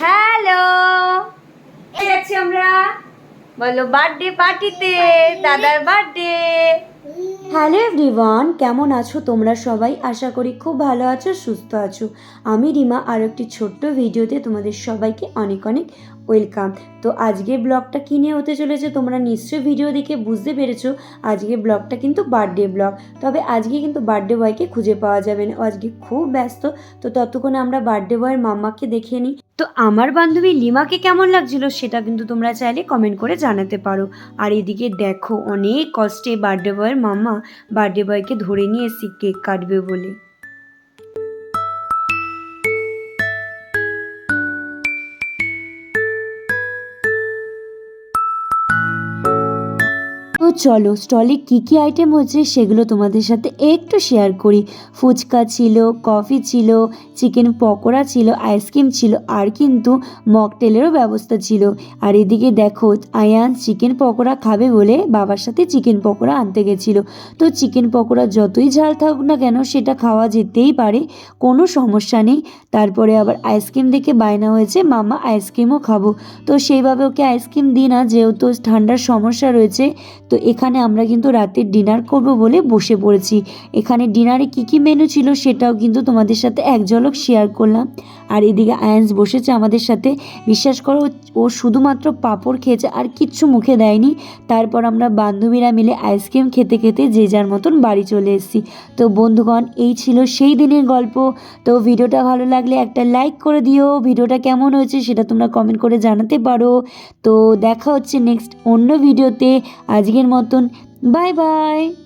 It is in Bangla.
হ্যালো যাচ্ছি আমরা। বলো বার্থডে পার্টিতে দাদার বার্থডে হ্যালো এভরিওয়ান কেমন আছো তোমরা সবাই? আশা করি খুব ভালো আছো, সুস্থ আছো। আমি রিমা আর একটি ছোট্ট ভিডিওতে তোমাদের সবাইকে অনেক অনেক ওয়েলকাম। তো আজকের ব্লগটা কী নিয়ে হতে চলেছে তোমরা নিশ্চয়ই ভিডিও দেখে বুঝতে পেরেছ আজকের ব্লগটা কিন্তু বার্থডে ব্লগ। তবে আজকে কিন্তু বার্থডে বয়কে খুঁজে পাওয়া যাবে না আজকে খুব ব্যস্ত। তো ততক্ষণে আমরা বার্থডে বয়ের মাম্মাকে দেখে নিই। তো আমার বান্ধবী লিমাকে কেমন লাগছিল সেটা কিন্তু তোমরা চাইলে কমেন্ট করে জানাতে পারো। আর এদিকে দেখো, অনেক কষ্টে বার্থডে বয়ের মাম্মা বার্থডে বয়কে ধরে নিয়ে এসে কেক কাটবে বলে। তো চলো, স্টলে কী কী আইটেম হচ্ছে সেগুলো তোমাদের সাথে একটু শেয়ার করি। ফুচকা ছিল কফি ছিল চিকেন পকোড়া ছিল আইসক্রিম ছিল, আর কিন্তু মকটেলেরও ব্যবস্থা ছিল। আর এদিকে দেখো, আয়ান চিকেন পকোড়া খাবে বলে বাবার সাথে চিকেন পকোড়া আনতে গেছিল। তো চিকেন পকোড়া যতই ঝাল থাকুক না কেন, সেটা খাওয়া যেতেই পারে, কোনো সমস্যা নেই। তারপরে আবার আইসক্রিম দেখে বায়না হয়েছে মামা আইসক্রিমও খাব। তো সেইভাবে ওকে আইসক্রিম দিই না, যেহেতু ঠান্ডার সমস্যা রয়েছে তো এখানে আমরা কিন্তু রাতের ডিনার করব বলে বসে পড়েছি। এখানে ডিনারে কি কি মেনু ছিল সেটাও কিন্তু তোমাদের সাথে এক ঝলক শেয়ার করলাম। আর এদিকে আয়ান্স বসেছে আমাদের সাথে। বিশ্বাস করো, ও শুধুমাত্র পাঁপড় খেয়েছে আর কিচ্ছু মুখে দেয়নি। তারপর আমরা বান্ধবীরা মিলে আইসক্রিম খেতে খেতে যে যার মতন বাড়ি চলে এসেছি। তো বন্ধুগণ, এই ছিল সেই দিনের গল্প। তো ভিডিওটা ভালো লাগলে একটা লাইক করে দিও। ভিডিওটা কেমন হয়েছে সেটা তোমরা কমেন্ট করে জানাতে পারো। তো দেখা হচ্ছে নেক্সট অন্য ভিডিওতে। আজকের মতন বাই বাই